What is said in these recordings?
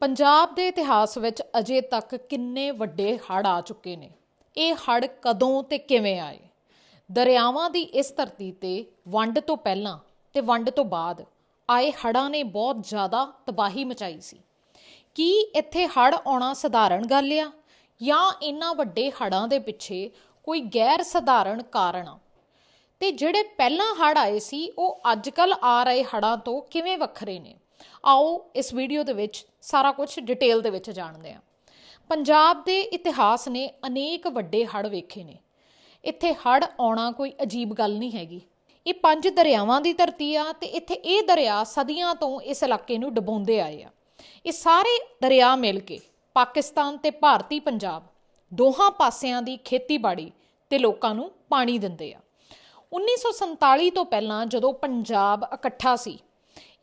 ਪੰਜਾਬ ਦੇ ਇਤਿਹਾਸ ਵਿੱਚ ਅਜੇ ਤੱਕ ਕਿੰਨੇ ਵੱਡੇ ਹੜ੍ਹ ਆ ਚੁੱਕੇ ਨੇ? ਇਹ ਹੜ੍ਹ ਕਦੋਂ ਤੇ ਕਿਵੇਂ ਆਏ? ਦਰਿਆਵਾਂ ਦੀ ਇਸ ਧਰਤੀ ਤੇ ਵੰਡ ਤੋਂ ਪਹਿਲਾਂ ਤੇ ਵੰਡ ਤੋਂ ਬਾਅਦ ਆਏ ਹੜ੍ਹਾਂ ਨੇ ਬਹੁਤ ਜ਼ਿਆਦਾ ਤਬਾਹੀ ਮਚਾਈ ਸੀ। ਕੀ ਇੱਥੇ ਹੜ੍ਹ ਆਉਣਾ ਸਧਾਰਨ ਗੱਲ ਆ ਜਾਂ ਇਹਨਾਂ ਵੱਡੇ ਹੜ੍ਹਾਂ ਦੇ ਪਿੱਛੇ ਕੋਈ ਗੈਰ ਸਧਾਰਨ ਕਾਰਨ ਆ? ਤੇ ਜਿਹੜੇ ਪਹਿਲਾਂ ਹੜ੍ਹ ਆਏ ਸੀ, ਉਹ ਅੱਜਕੱਲ ਆ ਰਹੇ ਹੜ੍ਹਾਂ ਤੋਂ ਕਿਵੇਂ ਵੱਖਰੇ ਨੇ? ਆਓ ਇਸ ਵੀਡੀਓ ਦੇ ਵਿੱਚ ਸਾਰਾ ਕੁਝ ਡਿਟੇਲ ਦੇ ਵਿੱਚ ਜਾਣਦੇ ਹਾਂ। ਪੰਜਾਬ ਦੇ ਇਤਿਹਾਸ ਨੇ ਅਨੇਕ ਵੱਡੇ ਹੜ੍ਹ ਵੇਖੇ ਨੇ। ਇੱਥੇ ਹੜ੍ਹ ਆਉਣਾ ਕੋਈ ਅਜੀਬ ਗੱਲ ਨਹੀਂ ਹੈਗੀ। ਇਹ ਪੰਜ ਦਰਿਆਵਾਂ ਦੀ ਧਰਤੀ ਆ ਤੇ ਇੱਥੇ ਇਹ ਦਰਿਆ ਸਦੀਆਂ ਤੋਂ ਇਸ ਇਲਾਕੇ ਨੂੰ ਡੁਬੋਂਦੇ ਆਏ ਆ। ਇਹ ਸਾਰੇ ਦਰਿਆ ਮਿਲ ਕੇ ਪਾਕਿਸਤਾਨ ਤੇ ਭਾਰਤੀ ਪੰਜਾਬ ਦੋਹਾਂ ਪਾਸਿਆਂ ਦੀ ਖੇਤੀਬਾੜੀ ਤੇ ਲੋਕਾਂ ਨੂੰ ਪਾਣੀ ਦਿੰਦੇ ਆ। 1947 ਤੋਂ ਪਹਿਲਾਂ ਜਦੋਂ ਪੰਜਾਬ ਇਕੱਠਾ ਸੀ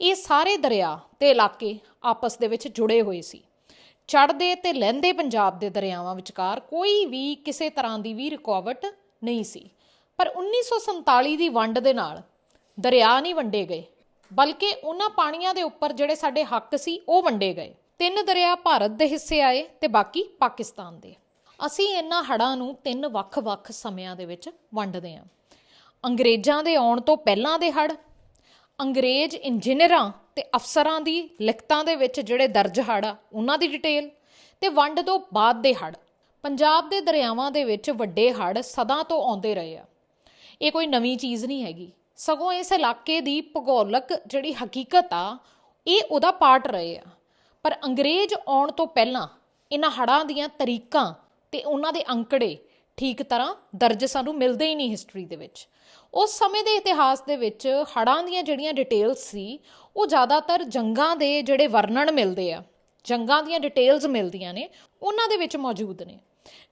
ਇਹ ਸਾਰੇ ਦਰਿਆ ਤੇ ਇਲਾਕੇ ਆਪਸ ਦੇ ਵਿੱਚ ਜੁੜੇ ਹੋਏ ਸੀ। ਚੜ੍ਹਦੇ ਤੇ ਲਹਿੰਦੇ ਪੰਜਾਬ ਦੇ ਦਰਿਆਵਾਂ ਵਿਚਕਾਰ ਕੋਈ ਵੀ ਕਿਸੇ ਤਰ੍ਹਾਂ ਦੀ ਵੀ ਰੁਕਾਵਟ ਨਹੀਂ ਸੀ। ਪਰ 1947 ਦੀ ਵੰਡ ਦੇ ਨਾਲ ਦਰਿਆ ਨਹੀਂ ਵੰਡੇ ਗਏ, ਬਲਕਿ ਉਹਨਾਂ ਪਾਣੀਆਂ ਦੇ ਉੱਪਰ ਜਿਹੜੇ ਸਾਡੇ ਹੱਕ ਸੀ ਉਹ ਵੰਡੇ ਗਏ। ਤਿੰਨ ਦਰਿਆ ਭਾਰਤ ਦੇ ਹਿੱਸੇ ਆਏ ਤੇ ਬਾਕੀ ਪਾਕਿਸਤਾਨ ਦੇ। ਅਸੀਂ ਇਹਨਾਂ ਹੜਾਂ ਨੂੰ ਤਿੰਨ ਵੱਖ-ਵੱਖ ਸਮਿਆਂ ਦੇ ਵਿੱਚ ਵੰਡਦੇ ਹਾਂ। ਅੰਗਰੇਜ਼ਾਂ ਦੇ ਆਉਣ ਤੋਂ ਪਹਿਲਾਂ ਦੇ ਹੜ੍ਹ ਅੰਗਰੇਜ਼ ਇੰਜੀਨੀਅਰਾਂ ਤੇ ਅਫਸਰਾਂ ਦੀ ਲਿਖਤਾਂ ਦੇ ਵਿੱਚ ਜਿਹੜੇ ਦਰਜ ਹੜ੍ਹ ਆ, ਉਹਨਾਂ ਦੀ ਡਿਟੇਲ ਤੇ ਵੰਡ ਤੋਂ ਬਾਅਦ ਦੇ ਹੜ੍ਹ। ਪੰਜਾਬ ਦੇ ਦਰਿਆਵਾਂ ਦੇ ਵਿੱਚ ਵੱਡੇ ਹੜ੍ਹ ਸਦਾ ਤੋਂ ਆਉਂਦੇ ਰਹੇ ਆ। ਇਹ ਕੋਈ ਨਵੀਂ ਚੀਜ਼ ਨਹੀਂ ਹੈਗੀ। ਸਗੋਂ ਇਸ ਇਲਾਕੇ ਦੀ ਭੂਗੋਲਿਕ ਜਿਹੜੀ ਹਕੀਕਤ ਆ, ਇਹ ਉਹਦਾ ਪਾਰਟ ਰਹੇ ਆ। ਪਰ ਅੰਗਰੇਜ਼ ਆਉਣ ਤੋਂ ਪਹਿਲਾਂ ਇਹਨਾਂ ਹੜ੍ਹਾਂ ਦੀਆਂ ਤਰੀਕਾਂ ਤੇ ਉਹਨਾਂ ਦੇ ਅੰਕੜੇ ਠੀਕ ਤਰ੍ਹਾਂ ਦਰਜ ਸਾਨੂੰ ਮਿਲਦੇ ਹੀ ਨਹੀਂ ਹਿਸਟਰੀ ਦੇ ਵਿੱਚ। ਉਸ ਸਮੇਂ ਦੇ ਇਤਿਹਾਸ ਦੇ ਵਿੱਚ ਹੜ੍ਹਾਂ ਦੀਆਂ ਜਿਹੜੀਆਂ ਡਿਟੇਲਸ ਸੀ, ਉਹ ਜ਼ਿਆਦਾਤਰ ਜੰਗਾਂ ਦੇ ਜਿਹੜੇ ਵਰਣਨ ਮਿਲਦੇ ਆ, ਜੰਗਾਂ ਦੀਆਂ ਡਿਟੇਲਸ ਮਿਲਦੀਆਂ ਨੇ, ਉਹਨਾਂ ਦੇ ਵਿੱਚ ਮੌਜੂਦ ਨੇ।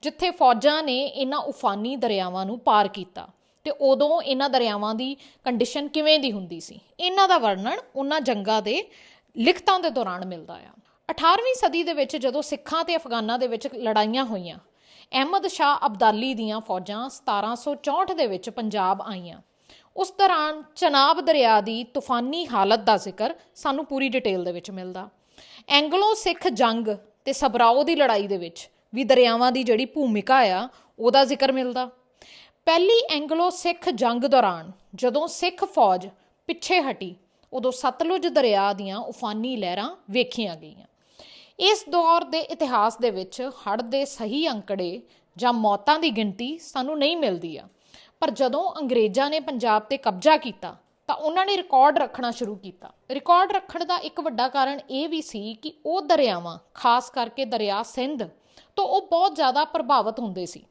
ਜਿੱਥੇ ਫੌਜਾਂ ਨੇ ਇਹਨਾਂ ਉਫਾਨੀ ਦਰਿਆਵਾਂ ਨੂੰ ਪਾਰ ਕੀਤਾ ਤੇ ਉਦੋਂ ਇਹਨਾਂ ਦਰਿਆਵਾਂ ਦੀ ਕੰਡੀਸ਼ਨ ਕਿਵੇਂ ਦੀ ਹੁੰਦੀ ਸੀ, ਇਹਨਾਂ ਦਾ ਵਰਣਨ ਉਹਨਾਂ ਜੰਗਾਂ ਦੇ ਲਿਖਤਾਂ ਦੇ ਦੌਰਾਨ ਮਿਲਦਾ ਆ। 18ਵੀਂ ਸਦੀ ਦੇ ਵਿੱਚ ਜਦੋਂ ਸਿੱਖਾਂ ਤੇ ਅਫਗਾਨਾਂ ਦੇ ਵਿੱਚ ਲੜਾਈਆਂ ਹੋਈਆਂ ਅਹਿਮਦ ਸ਼ਾਹ ਅਬਦਾਲੀ ਦੀਆਂ ਫੌਜਾਂ 1764 ਦੇ ਵਿੱਚ ਪੰਜਾਬ ਆਈਆਂ। ਉਸ ਦੌਰਾਨ ਚਨਾਬ ਦਰਿਆ ਦੀ ਤੂਫਾਨੀ ਹਾਲਤ ਦਾ ਜ਼ਿਕਰ ਸਾਨੂੰ ਪੂਰੀ ਡਿਟੇਲ ਦੇ ਵਿੱਚ ਮਿਲਦਾ। ਐਂਗਲੋ ਸਿੱਖ ਜੰਗ ਤੇ ਸਬਰਾਓ ਦੀ ਲੜਾਈ ਦੇ ਵਿੱਚ ਵੀ ਦਰਿਆਵਾਂ ਦੀ ਜਿਹੜੀ ਭੂਮਿਕਾ ਆ, ਉਹਦਾ ਜ਼ਿਕਰ ਮਿਲਦਾ। ਪਹਿਲੀ ਐਂਗਲੋ ਸਿੱਖ ਜੰਗ ਦੌਰਾਨ ਜਦੋਂ ਸਿੱਖ ਫੌਜ ਪਿੱਛੇ ਹਟੀ, ਉਦੋਂ ਸਤਲੁਜ ਦਰਿਆ ਦੀਆਂ ਉਫਾਨੀ ਲਹਿਰਾਂ ਵੇਖੀਆਂ ਗਈਆਂ। ਇਸ ਦੌਰ ਦੇ ਇਤਿਹਾਸ ਦੇ ਵਿੱਚ ਹੜ੍ਹ ਦੇ ਸਹੀ ਅੰਕੜੇ ਜਾਂ ਮੌਤਾਂ ਦੀ ਗਿਣਤੀ ਸਾਨੂੰ ਨਹੀਂ ਮਿਲਦੀ ਆ। ਪਰ ਜਦੋਂ ਅੰਗਰੇਜ਼ਾਂ ਨੇ ਪੰਜਾਬ ਤੇ ਕਬਜ਼ਾ ਕੀਤਾ, ਤਾਂ ਉਹਨਾਂ ਨੇ ਰਿਕਾਰਡ ਰੱਖਣਾ ਸ਼ੁਰੂ ਕੀਤਾ। ਰਿਕਾਰਡ ਰੱਖਣ ਦਾ ਇੱਕ ਵੱਡਾ ਕਾਰਨ ਇਹ ਵੀ ਸੀ ਕਿ ਉਹ ਦਰਿਆਵਾਂ, ਖਾਸ ਕਰਕੇ ਦਰਿਆ ਸਿੰਧ, ਤੋਂ ਉਹ ਬਹੁਤ ਜ਼ਿਆਦਾ ਪ੍ਰਭਾਵਿਤ ਹੁੰਦੇ ਸੀ।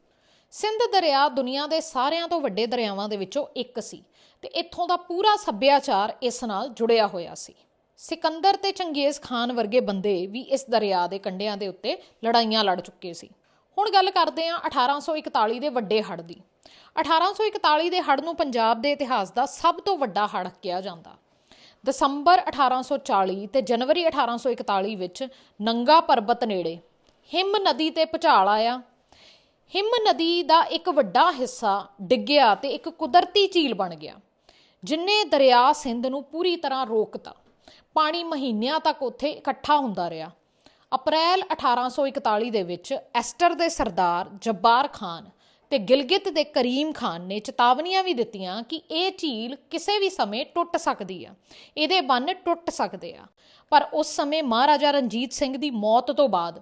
ਸਿੰਧ ਦਰਿਆ ਦੁਨੀਆ ਦੇ ਸਾਰਿਆਂ ਤੋਂ ਵੱਡੇ ਦਰਿਆਵਾਂ ਦੇ ਵਿੱਚੋਂ ਇੱਕ ਸੀ ਤੇ ਇੱਥੋਂ ਦਾ ਪੂਰਾ ਸੱਭਿਆਚਾਰ ਇਸ ਨਾਲ ਜੁੜਿਆ ਹੋਇਆ ਸੀ। ਸਿਕੰਦਰ ਤੇ ਚੰਗੇਜ਼ ਖਾਨ ਵਰਗੇ ਬੰਦੇ ਵੀ ਇਸ ਦਰਿਆ ਦੇ ਕੰਢਿਆਂ ਦੇ ਉੱਤੇ ਲੜਾਈਆਂ ਲੜ ਚੁੱਕੇ ਸੀ। ਹੁਣ ਗੱਲ ਕਰਦੇ ਹਾਂ 1841 ਦੇ ਵੱਡੇ ਹੜ੍ਹ ਦੀ। 1841 ਦੇ ਹੜ੍ਹ ਨੂੰ ਪੰਜਾਬ ਦੇ ਇਤਿਹਾਸ ਦਾ ਸਭ ਤੋਂ ਵੱਡਾ ਹੜ੍ਹ ਕਿਹਾ ਜਾਂਦਾ। ਦਸੰਬਰ 1840 ਤੇ ਜਨਵਰੀ 1841 ਵਿੱਚ ਨੰਗਾ ਪਰਬਤ ਨੇੜੇ ਹਿਮ ਨਦੀ ਤੇ ਭੁਚਾਲ ਆਇਆ। ਹਿਮ ਨਦੀ ਦਾ ਇੱਕ ਵੱਡਾ ਹਿੱਸਾ ਡਿੱਗਿਆ ਤੇ ਇੱਕ ਕੁਦਰਤੀ ਝੀਲ ਬਣ ਗਿਆ, ਜਿਨੇ ਦਰਿਆ ਸਿੰਧ ਨੂੰ ਪੂਰੀ ਤਰ੍ਹਾਂ ਰੋਕਤਾ। ਪਾਣੀ ਮਹੀਨਿਆਂ ਤੱਕ ਉੱਥੇ ਇਕੱਠਾ ਹੁੰਦਾ ਰਿਹਾ। ਅਪ੍ਰੈਲ 1841 ਦੇ ਵਿੱਚ ਐਸਟਰ ਦੇ ਸਰਦਾਰ ਜੱਬਾਰ ਖਾਨ ਤੇ ਗਿਲਗਿਤ ਦੇ ਕਰੀਮ ਖਾਨ ਨੇ ਚੇਤਾਵਨੀਆਂ ਵੀ ਦਿੱਤੀਆਂ ਕਿ ਇਹ ਝੀਲ ਕਿਸੇ ਵੀ ਸਮੇਂ ਟੁੱਟ ਸਕਦੀ ਆ। ਇਹਦੇ ਬੰਨ ਟੁੱਟ ਸਕਦੇ ਆ। ਪਰ ਉਸ ਸਮੇਂ ਮਹਾਰਾਜਾ ਰਣਜੀਤ ਸਿੰਘ ਦੀ ਮੌਤ ਤੋਂ ਬਾਅਦ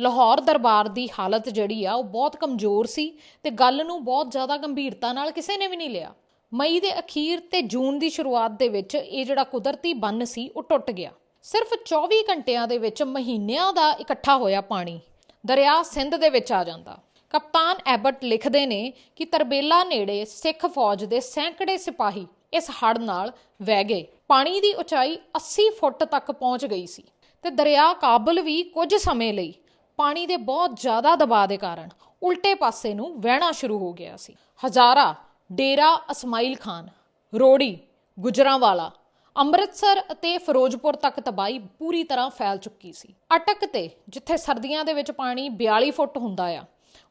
ਲਾਹੌਰ ਦਰਬਾਰ ਦੀ ਹਾਲਤ ਜਿਹੜੀ ਆ, ਉਹ ਬਹੁਤ ਕਮਜ਼ੋਰ ਸੀ ਤੇ ਗੱਲ ਨੂੰ ਬਹੁਤ ਜ਼ਿਆਦਾ ਗੰਭੀਰਤਾ ਨਾਲ ਕਿਸੇ ਨੇ ਵੀ ਨਹੀਂ ਲਿਆ। ਮਈ ਦੇ ਅਖੀਰ ਤੇ ਜੂਨ ਦੀ ਸ਼ੁਰੂਆਤ ਦੇ ਵਿੱਚ ਇਹ ਜਿਹੜਾ ਕੁਦਰਤੀ ਬੰਨ ਸੀ, ਉਹ ਟੁੱਟ ਗਿਆ। ਸਿਰਫ 24 ਘੰਟਿਆਂ ਦੇ ਵਿੱਚ ਮਹੀਨਿਆਂ ਦਾ ਇਕੱਠਾ ਹੋਇਆ ਪਾਣੀ। ਦਰਿਆ ਸਿੰਧ ਦੇ ਵਿੱਚ ਆ ਜਾਂਦਾ। ਕਪਤਾਨ ਐਬਟ ਲਿਖਦੇ ਨੇ ਕਿ ਤਰਬੇਲਾ ਨੇੜੇ ਸਿੱਖ ਫੌਜ ਦੇ ਸੈਂਕੜੇ ਸਿਪਾਹੀ ਇਸ ਹੜ੍ਹ ਨਾਲ ਵਹਿ ਗਏ। ਪਾਣੀ ਦੀ ਉਚਾਈ 80 ਫੁੱਟ ਤੱਕ ਪਹੁੰਚ ਗਈ ਸੀ ਤੇ ਦਰਿਆ ਕਾਬਲ ਵੀ ਕੁਝ ਸਮੇਂ ਲਈ ਪਾਣੀ ਦੇ ਬਹੁਤ ਜ਼ਿਆਦਾ ਦਬਾਅ ਦੇ ਕਾਰਨ ਉਲਟੇ ਪਾਸੇ ਨੂੰ ਵਹਿਣਾ ਸ਼ੁਰੂ ਹੋ ਗਿਆ ਸੀ। ਹਜ਼ਾਰਾਂ ਡੇਰਾ ਅਸਮਾਈਲ ਖਾਨ, ਰੋੜੀ, ਗੁਜਰਾਂਵਾਲਾ, ਅੰਮ੍ਰਿਤਸਰ ਅਤੇ ਫਿਰੋਜ਼ਪੁਰ ਤੱਕ ਤਬਾਹੀ ਪੂਰੀ ਤਰ੍ਹਾਂ ਫੈਲ ਚੁੱਕੀ ਸੀ। ਅਟਕ ਤੇ, ਜਿੱਥੇ ਸਰਦੀਆਂ ਦੇ ਵਿੱਚ ਪਾਣੀ 42 ਫੁੱਟ ਹੁੰਦਾ ਆ,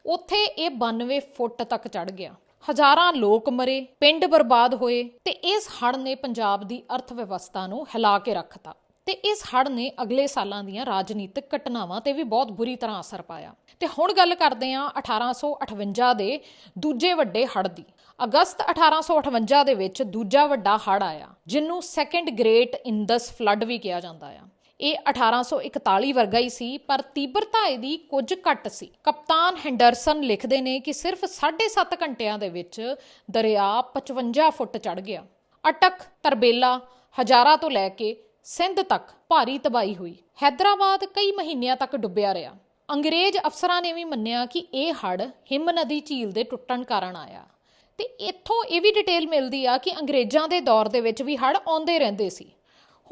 ਉੱਥੇ ਇਹ 92 ਫੁੱਟ ਤੱਕ ਚੜ ਗਿਆ। ਹਜ਼ਾਰਾਂ ਲੋਕ ਮਰੇ, ਪਿੰਡ ਬਰਬਾਦ ਹੋਏ ਤੇ ਇਸ ਹੜ੍ਹ ਨੇ ਪੰਜਾਬ ਦੀ ਅਰਥ ਵਿਵਸਥਾ ਨੂੰ ਹਿਲਾ ਕੇ ਰੱਖਤਾ। ਤੇ ਇਸ ਹੜ੍ਹ ਨੇ ਅਗਲੇ ਸਾਲਾਂ ਦੀਆਂ ਰਾਜਨੀਤਿਕ ਘਟਨਾਵਾਂ ਤੇ ਵੀ ਬਹੁਤ ਬੁਰੀ ਤਰ੍ਹਾਂ ਅਸਰ ਪਾਇਆ। ਤੇ ਹੁਣ ਗੱਲ ਕਰਦੇ ਹਾਂ 1858 ਦੇ ਦੂਜੇ ਵੱਡੇ ਹੜ੍ਹ ਦੀ। ਅਗਸਤ 1858 ਦੇ ਵਿੱਚ ਦੂਜਾ ਵੱਡਾ ਹੜ੍ਹ ਆਇਆ ਜਿਹਨੂੰ ਸੈਕੰਡ ਗ੍ਰੇਟ ਇੰਡਸ ਫਲੱਡ ਵੀ ਕਿਹਾ ਜਾਂਦਾ ਆ। ਇਹ 1841 ਵਰਗਾ ਹੀ ਸੀ, ਪਰ ਤੀਬਰਤਾ ਇਹਦੀ ਕੁਝ ਘੱਟ ਸੀ। ਕਪਤਾਨ ਹੈਂਡਰਸਨ ਲਿਖਦੇ ਨੇ ਕਿ ਸਿਰਫ 7.5 ਘੰਟਿਆਂ ਦੇ ਵਿੱਚ ਦਰਿਆ 55 ਫੁੱਟ ਚੜ ਗਿਆ। ਅਟਕ, ਤਰਬੇਲਾ, ਹਜ਼ਾਰਾਂ ਤੋਂ ਲੈ ਕੇ ਸਿੰਧ ਤੱਕ ਭਾਰੀ ਤਬਾਹੀ ਹੋਈ। ਹੈਦਰਾਬਾਦ ਕਈ ਮਹੀਨਿਆਂ ਤੱਕ ਡੁੱਬਿਆ ਰਿਹਾ। ਅੰਗਰੇਜ਼ ਅਫਸਰਾਂ ਨੇ ਵੀ ਮੰਨਿਆ ਕਿ ਇਹ ਹੜ੍ਹ ਹਿਮ ਨਦੀ ਝੀਲ ਦੇ ਟੁੱਟਣ ਕਾਰਨ ਆਇਆ। ਤੇ ਇੱਥੋਂ ਇਹ ਵੀ ਡਿਟੇਲ ਮਿਲਦੀ ਆ ਕਿ ਅੰਗਰੇਜ਼ਾਂ ਦੇ ਦੌਰ ਦੇ ਵਿੱਚ ਵੀ ਹੜ੍ਹ ਆਉਂਦੇ ਰਹਿੰਦੇ ਸੀ।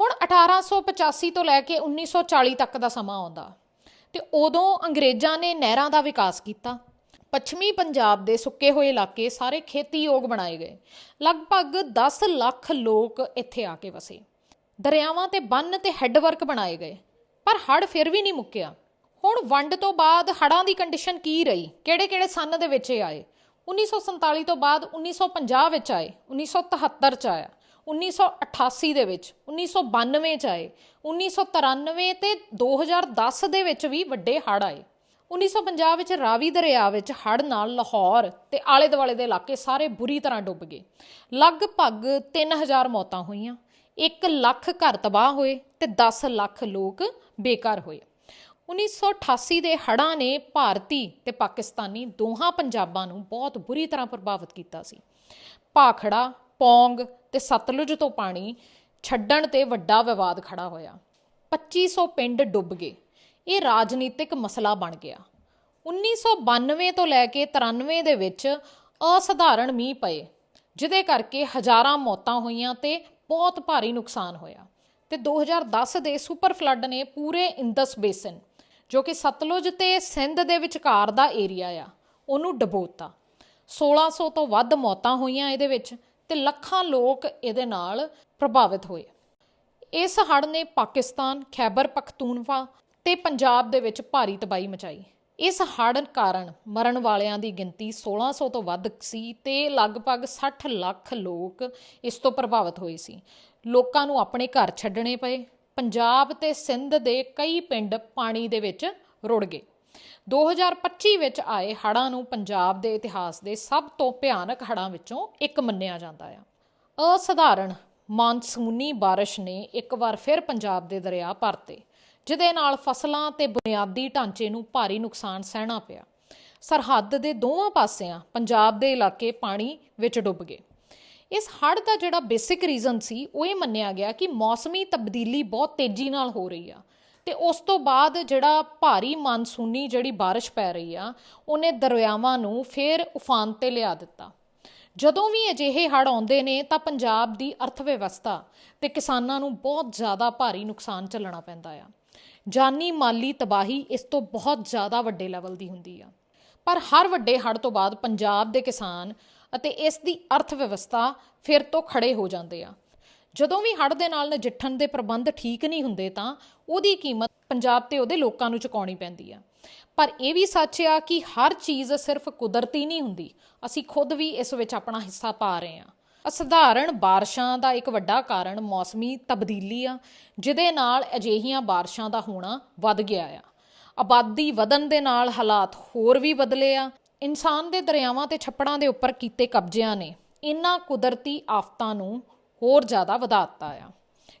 ਹੁਣ 1885 ਤੋਂ ਲੈ ਕੇ 1940 ਤੱਕ ਦਾ ਸਮਾਂ ਆਉਂਦਾ। ਤੇ ਉਦੋਂ ਅੰਗਰੇਜ਼ਾਂ ਨੇ ਨਹਿਰਾਂ ਦਾ ਵਿਕਾਸ ਕੀਤਾ। ਪੱਛਮੀ ਪੰਜਾਬ ਦੇ ਸੁੱਕੇ ਹੋਏ ਇਲਾਕੇ ਸਾਰੇ ਖੇਤੀਯੋਗ ਬਣਾਏ ਗਏ। ਲਗਭਗ 10 ਲੱਖ ਲੋਕ ਇੱਥੇ ਆ ਕੇ ਵਸੇ। ਦਰਿਆਵਾਂ ਤੇ ਬੰਨ ਤੇ ਹੈੱਡਵਰਕ ਬਣਾਏ ਗਏ। ਪਰ ਹੜ੍ਹ ਫਿਰ ਵੀ ਨਹੀਂ ਮੁੱਕਿਆ। ਹੁਣ ਵੰਡ ਤੋਂ ਬਾਅਦ ਹੜ੍ਹਾਂ ਦੀ ਕੰਡੀਸ਼ਨ ਕੀ ਰਹੀ? ਕਿਹੜੇ-ਕਿਹੜੇ ਸੰਨ ਦੇ ਵਿੱਚ ਇਹ ਆਏ? 1947 ਤੋਂ ਬਾਅਦ 1950 ਵਿੱਚ ਆਏ। 1973 ਚ ਆਇਆ। 1988 ਦੇ ਵਿੱਚ 1992 ਚ ਆਏ। 1993 ਤੇ 2010 ਦੇ ਵਿੱਚ ਵੀ ਵੱਡੇ ਹੜ੍ਹ ਆਏ। 1950 ਵਿੱਚ ਰਾਵੀ ਦਰਿਆ ਵਿੱਚ ਹੜ੍ਹ ਨਾਲ ਲਾਹੌਰ ਤੇ ਆਲੇ ਦੁਆਲੇ ਦੇ ਇਲਾਕੇ ਸਾਰੇ ਬੁਰੀ ਤਰ੍ਹਾਂ ਡੁੱਬ ਗਏ। ਲਗਭਗ 3000 ਮੌਤਾਂ ਹੋਈਆਂ। 1 ਲੱਖ ਘਰ ਤਬਾਹ ਹੋਏ ਤੇ 10 ਲੱਖ ਲੋਕ ਬੇਕਾਰ ਹੋਏ। 1988 ਦੇ ਹੜ੍ਹਾਂ ਨੇ ਭਾਰਤੀ ਤੇ ਪਾਕਿਸਤਾਨੀ ਦੋਹਾਂ ਪੰਜਾਬਾਂ ਨੂੰ ਬਹੁਤ ਬੁਰੀ ਤਰ੍ਹਾਂ ਪ੍ਰਭਾਵਿਤ ਕੀਤਾ ਸੀ। ਭਾਖੜਾ, ਪੌਂਗ ਤੇ ਸਤਲੁਜ ਤੋਂ ਪਾਣੀ ਛੱਡਣ ਤੇ ਵੱਡਾ ਵਿਵਾਦ ਖੜਾ ਹੋਇਆ। 2500 ਪਿੰਡ ਡੁੱਬ ਗਏ। ਇਹ ਰਾਜਨੀਤਿਕ ਮਸਲਾ ਬਣ ਗਿਆ। 1992 ਤੋਂ ਲੈ ਕੇ 93 ਦੇ ਵਿੱਚ ਅਸਧਾਰਨ ਮੀਂਹ ਪਏ, ਜਿਹਦੇ ਕਰਕੇ ਹਜ਼ਾਰਾਂ ਮੌਤਾਂ ਹੋਈਆਂ ਤੇ ਬਹੁਤ ਭਾਰੀ ਨੁਕਸਾਨ ਹੋਇਆ। ਤੇ 2010 ਦੇ ਸੁਪਰ ਫਲੱਡ ਨੇ ਪੂਰੇ ਇੰਦਸ ਬੇਸਿਨ, ਜੋ ਕਿ ਸਤਲੁਜ ਤੇ ਸਿੰਧ ਦੇ ਵਿਚਕਾਰ ਦਾ ਏਰੀਆ ਆ, ਉਹਨੂੰ ਡਬੋਤਾ। 1600 ਤੋਂ ਵੱਧ ਮੌਤਾਂ ਹੋਈਆਂ ਇਹਦੇ ਵਿੱਚ ਤੇ ਲੱਖਾਂ ਲੋਕ ਇਹਦੇ ਨਾਲ ਪ੍ਰਭਾਵਿਤ ਹੋਏ। ਇਸ ਹੜ੍ਹ ਨੇ ਪਾਕਿਸਤਾਨ, ਖੈਬਰ ਪਖਤੂਨਵਾ ਤੇ ਪੰਜਾਬ ਦੇ ਵਿੱਚ ਭਾਰੀ ਤਬਾਹੀ ਮਚਾਈ। ਇਸ ਹੜ੍ਹ ਕਾਰਨ ਮਰਨ ਵਾਲਿਆਂ ਦੀ ਗਿਣਤੀ 1600 ਤੋਂ ਵੱਧ ਸੀ ਤੇ ਲਗਭਗ 60 ਲੱਖ ਲੋਕ ਇਸ ਤੋਂ ਪ੍ਰਭਾਵਿਤ ਹੋਏ ਸੀ। ਲੋਕਾਂ ਨੂੰ ਆਪਣੇ ਘਰ ਛੱਡਣੇ ਪਏ। ਪੰਜਾਬ ਤੇ ਸਿੰਧ ਦੇ ਕਈ ਪਿੰਡ ਪਾਣੀ ਦੇ ਵਿੱਚ ਰੁੜ ਗਏ। 2025 ਵਿੱਚ ਆਏ ਹੜ੍ਹਾਂ ਨੂੰ ਪੰਜਾਬ ਦੇ ਇਤਿਹਾਸ ਦੇ ਸਭ ਤੋਂ ਭਿਆਨਕ ਹੜ੍ਹਾਂ ਵਿੱਚੋਂ ਇੱਕ ਮੰਨਿਆ ਜਾਂਦਾ ਆ। ਅਸਧਾਰਨ ਮਾਨਸੂਨੀ ਬਾਰਿਸ਼ ਨੇ ਇੱਕ ਵਾਰ ਫਿਰ ਪੰਜਾਬ ਦੇ ਦਰਿਆ ਭਰਤੇ ਜਿਹਦੇ ਨਾਲ ਫਸਲਾਂ ਤੇ ਬੁਨਿਆਦੀ ਢਾਂਚੇ ਨੂੰ ਭਾਰੀ ਨੁਕਸਾਨ ਸਹਿਣਾ ਪਿਆ। ਸਰਹੱਦ ਦੇ ਦੋਵਾਂ ਪਾਸਿਆਂ ਪੰਜਾਬ ਦੇ ਇਲਾਕੇ ਪਾਣੀ ਵਿੱਚ ਡੁੱਬ ਗਏ। ਇਸ ਹੜ੍ਹ ਦਾ ਜਿਹੜਾ ਬੇਸਿਕ ਰੀਜ਼ਨ ਸੀ, ਉਹ ਇਹ ਮੰਨਿਆ ਗਿਆ ਕਿ ਮੌਸਮੀ ਤਬਦੀਲੀ ਬਹੁਤ ਤੇਜ਼ੀ ਨਾਲ ਹੋ ਰਹੀ ਆ ਤੇ ਉਸ ਤੋਂ ਬਾਅਦ ਜਿਹੜਾ ਭਾਰੀ ਮਾਨਸੂਨੀ ਜਿਹੜੀ ਬਾਰਿਸ਼ ਪੈ ਰਹੀ ਆ, ਉਹਨੇ ਦਰਿਆਵਾਂ ਨੂੰ ਫੇਰ ਉਫਾਨ ਤੇ ਲਿਆ ਦਿੱਤਾ। ਜਦੋਂ ਵੀ ਅਜਿਹੇ ਹੜ੍ਹ ਆਉਂਦੇ ਨੇ, ਤਾਂ ਪੰਜਾਬ ਦੀ ਅਰਥ ਵਿਵਸਥਾ ਤੇ ਕਿਸਾਨਾਂ ਨੂੰ ਬਹੁਤ ਜ਼ਿਆਦਾ ਭਾਰੀ ਨੁਕਸਾਨ ਝੱਲਣਾ ਪੈਂਦਾ ਆ। ਜਾਨੀ ਮਾਲੀ ਤਬਾਹੀ ਇਸ ਤੋਂ ਬਹੁਤ ਜ਼ਿਆਦਾ ਵੱਡੇ ਲੈਵਲ ਦੀ ਹੁੰਦੀ ਆ। ਪਰ ਹਰ ਵੱਡੇ ਹੜ੍ਹ ਤੋਂ ਬਾਅਦ ਪੰਜਾਬ ਦੇ ਕਿਸਾਨ ਅਤੇ ਇਸ ਦੀ ਅਰਥ ਵਿਵਸਥਾ ਫਿਰ ਤੋਂ ਖੜੇ ਹੋ ਜਾਂਦੇ ਆ। ਜਦੋਂ ਵੀ ਹੜ੍ਹ ਦੇ ਨਾਲ ਨਜਿੱਠਣ ਦੇ ਪ੍ਰਬੰਧ ਠੀਕ ਨਹੀਂ ਹੁੰਦੇ ਤਾਂ ਉਹਦੀ ਕੀਮਤ ਪੰਜਾਬ ਤੇ ਉਹਦੇ ਲੋਕਾਂ ਨੂੰ ਚੁਕਾਉਣੀ ਪੈਂਦੀ ਆ। ਪਰ ਇਹ ਵੀ ਸੱਚ ਆ ਕਿ ਹਰ ਚੀਜ਼ ਸਿਰਫ ਕੁਦਰਤੀ ਨਹੀਂ ਹੁੰਦੀ। ਅਸੀਂ ਖੁਦ ਵੀ ਇਸ ਵਿੱਚ ਆਪਣਾ ਹਿੱਸਾ ਪਾ ਰਹੇ ਹਾਂ ਅਸਧਾਰਨ ਬਾਰਿਸ਼ਾਂ ਦਾ ਇੱਕ ਵੱਡਾ ਕਾਰਨ ਮੌਸਮੀ ਤਬਦੀਲੀ ਆ, ਜਿਹਦੇ ਨਾਲ ਅਜਿਹੀਆਂ ਬਾਰਿਸ਼ਾਂ ਦਾ ਹੋਣਾ ਵੱਧ ਗਿਆ ਆ। ਆਬਾਦੀ ਵਧਣ ਦੇ ਨਾਲ ਹਾਲਾਤ ਹੋਰ ਵੀ ਬਦਲੇ ਆ। ਇਨਸਾਨ ਦੇ ਦਰਿਆਵਾਂ ਤੇ ਛੱਪੜਾਂ ਦੇ ਉੱਪਰ ਕੀਤੇ ਕਬਜ਼ਿਆਂ ਨੇ ਇਨ੍ਹਾਂ ਕੁਦਰਤੀ ਆਫਤਾਂ ਨੂੰ ਹੋਰ ਜ਼ਿਆਦਾ ਵਧਾ ਦਿੱਤਾ ਆ,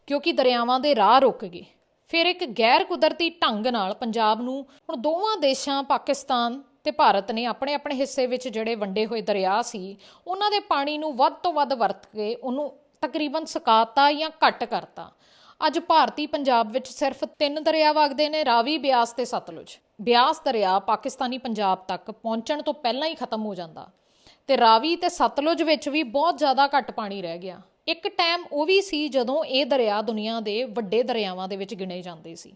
ਕਿਉਂਕਿ ਦਰਿਆਵਾਂ ਦੇ ਰਾਹ ਰੁਕ ਗਏ। ਫਿਰ ਇੱਕ ਗੈਰ ਕੁਦਰਤੀ ਢੰਗ ਨਾਲ ਪੰਜਾਬ ਨੂੰ ਹੁਣ ਦੋਵਾਂ ਦੇਸ਼ਾਂ, ਪਾਕਿਸਤਾਨ ਤੇ ਭਾਰਤ ਨੇ ਆਪਣੇ ਆਪਣੇ ਹਿੱਸੇ ਵਿੱਚ ਜਿਹੜੇ ਵੰਡੇ ਹੋਏ ਦਰਿਆ ਸੀ, ਉਹਨਾਂ ਦੇ ਪਾਣੀ ਨੂੰ ਵੱਧ ਤੋਂ ਵੱਧ ਵਰਤ ਕੇ ਉਹਨੂੰ ਤਕਰੀਬਨ ਸੁਕਾਤਾ ਜਾਂ ਘੱਟ ਕਰਤਾ। ਅੱਜ ਭਾਰਤੀ ਪੰਜਾਬ ਵਿੱਚ ਸਿਰਫ ਤਿੰਨ ਦਰਿਆ ਵਗਦੇ ਨੇ, ਰਾਵੀ, ਬਿਆਸ ਤੇ ਸਤਲੁਜ। ਬਿਆਸ ਦਰਿਆ ਪਾਕਿਸਤਾਨੀ ਪੰਜਾਬ ਤੱਕ ਪਹੁੰਚਣ ਤੋਂ ਪਹਿਲਾਂ ਹੀ ਖਤਮ ਹੋ ਜਾਂਦਾ। ਤੇ ਰਾਵੀ ਤੇ ਸਤਲੁਜ ਵਿੱਚ ਵੀ ਬਹੁਤ ਜ਼ਿਆਦਾ ਘੱਟ ਪਾਣੀ ਰਹਿ ਗਿਆ। ਇੱਕ ਟਾਈਮ ਉਹ ਵੀ ਸੀ ਜਦੋਂ ਇਹ ਦਰਿਆ ਦੁਨੀਆ ਦੇ ਵੱਡੇ ਦਰਿਆਵਾਂ ਦੇ ਵਿੱਚ ਗਿਣੇ ਜਾਂਦੇ ਸੀ।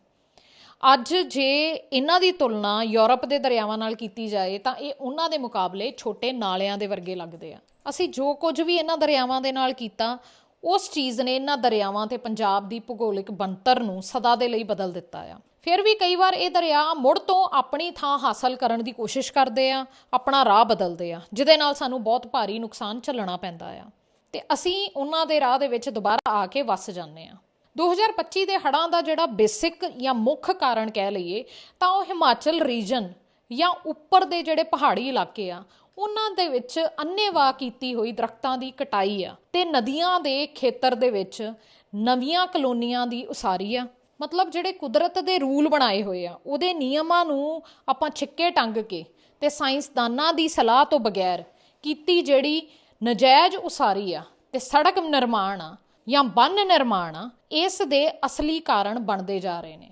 ਅੱਜ ਜੇ ਇਹਨਾਂ ਦੀ ਤੁਲਨਾ ਯੂਰਪ ਦੇ ਦਰਿਆਵਾਂ ਨਾਲ ਕੀਤੀ ਜਾਏ, ਤਾਂ ਇਹ ਉਹਨਾਂ ਦੇ ਮੁਕਾਬਲੇ ਛੋਟੇ ਨਾਲਿਆਂ ਦੇ ਵਰਗੇ ਲੱਗਦੇ ਆ। ਅਸੀਂ ਜੋ ਕੁਝ ਵੀ ਇਹਨਾਂ ਦਰਿਆਵਾਂ ਦੇ ਨਾਲ ਕੀਤਾ, ਉਸ ਚੀਜ਼ ਨੇ ਇਹਨਾਂ ਦਰਿਆਵਾਂ ਤੇ ਪੰਜਾਬ ਦੀ ਭੂਗੋਲਿਕ ਬਣਤਰ ਨੂੰ ਸਦਾ ਦੇ ਲਈ ਬਦਲ ਦਿੱਤਾ ਆ। ਫਿਰ ਵੀ ਕਈ ਵਾਰ ਇਹ ਦਰਿਆ ਮੁੜ ਤੋਂ ਆਪਣੀ ਥਾਂ ਹਾਸਲ ਕਰਨ ਦੀ ਕੋਸ਼ਿਸ਼ ਕਰਦੇ ਆ, ਆਪਣਾ ਰਾਹ ਬਦਲਦੇ ਆ, ਜਿਹਦੇ ਨਾਲ ਸਾਨੂੰ ਬਹੁਤ ਭਾਰੀ ਨੁਕਸਾਨ ਝੱਲਣਾ ਪੈਂਦਾ ਆ। ਤੇ ਅਸੀਂ ਉਹਨਾਂ ਦੇ ਰਾਹ ਦੇ ਵਿੱਚ ਦੁਬਾਰਾ ਆ ਕੇ ਵੱਸ ਜਾਂਦੇ ਆ। 2025 ਦੇ ਹੜ੍ਹਾਂ ਦਾ ਜਿਹੜਾ ਬੇਸਿਕ ਜਾਂ ਮੁੱਖ ਕਾਰਨ ਕਹਿ ਲਈਏ, ਤਾਂ ਉਹ ਹਿਮਾਚਲ ਰੀਜਨ ਜਾਂ ਉੱਪਰ ਦੇ ਜਿਹੜੇ ਪਹਾੜੀ ਇਲਾਕੇ ਆ, ਉਹਨਾਂ ਦੇ ਵਿੱਚ ਅੰਨੇਵਾਹ ਕੀਤੀ ਹੋਈ ਦਰਖਤਾਂ ਦੀ ਕਟਾਈ ਆ ਤੇ ਨਦੀਆਂ ਦੇ ਖੇਤਰ ਦੇ ਵਿੱਚ ਨਵੀਆਂ ਕਲੋਨੀਆਂ ਦੀ ਉਸਾਰੀ ਆ। ਮਤਲਬ ਜਿਹੜੇ ਕੁਦਰਤ ਦੇ ਰੂਲ ਬਣਾਏ ਹੋਏ ਆ, ਉਹਦੇ ਨਿਯਮਾਂ ਨੂੰ ਆਪਾਂ ਛਿੱਕੇ ਟੰਗ ਕੇ ਤੇ ਸਾਇੰਸਦਾਨਾਂ ਦੀ ਸਲਾਹ ਤੋਂ ਬਗੈਰ ਕੀਤੀ ਜਿਹੜੀ ਨਜਾਇਜ਼ ਉਸਾਰੀ ਆ ਤੇ ਸੜਕ ਨਿਰਮਾਣ ਆ ਜਾਂ ਬੰਨ ਨਿਰਮਾਣ ਆ ਇਸ ਦੇ ਅਸਲੀ ਕਾਰਨ ਬਣਦੇ ਜਾ ਰਹੇ ਨੇ।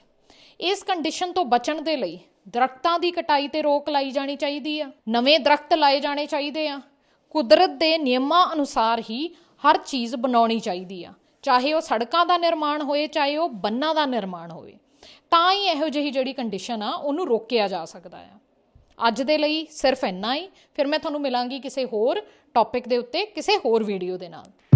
ਇਸ ਕੰਡੀਸ਼ਨ ਤੋਂ ਬਚਣ ਦੇ ਲਈ ਦਰਖਤਾਂ ਦੀ ਕਟਾਈ ਤੇ ਰੋਕ ਲਾਈ ਜਾਣੀ ਚਾਹੀਦੀ ਆ। ਨਵੇਂ ਦਰਖਤ ਲਾਏ ਜਾਣੇ ਚਾਹੀਦੇ ਆ। ਕੁਦਰਤ ਦੇ ਨਿਯਮਾਂ ਅਨੁਸਾਰ ਹੀ ਹਰ ਚੀਜ਼ ਬਣਾਉਣੀ ਚਾਹੀਦੀ ਆ। ਚਾਹੇ ਉਹ ਸੜਕਾਂ ਦਾ ਨਿਰਮਾਣ ਹੋਏ, ਚਾਹੇ ਉਹ ਬੰਨਾਂ ਦਾ ਨਿਰਮਾਣ ਹੋਵੇ। ਤਾਂ ਹੀ ਇਹੋ ਜਿਹੀ ਜਿਹੜੀ ਕੰਡੀਸ਼ਨ ਆ, ਉਹਨੂੰ ਰੋਕਿਆ ਜਾ ਸਕਦਾ ਆ। ਅੱਜ ਦੇ ਲਈ ਸਿਰਫ ਇੰਨਾ ਹੀ। ਫਿਰ ਮੈਂ ਤੁਹਾਨੂੰ ਮਿਲਾਂਗੀ ਕਿਸੇ ਹੋਰ ਟੌਪਿਕ ਦੇ ਉੱਤੇ, ਕਿਸੇ ਹੋਰ ਵੀਡੀਓ ਦੇ ਨਾਲ।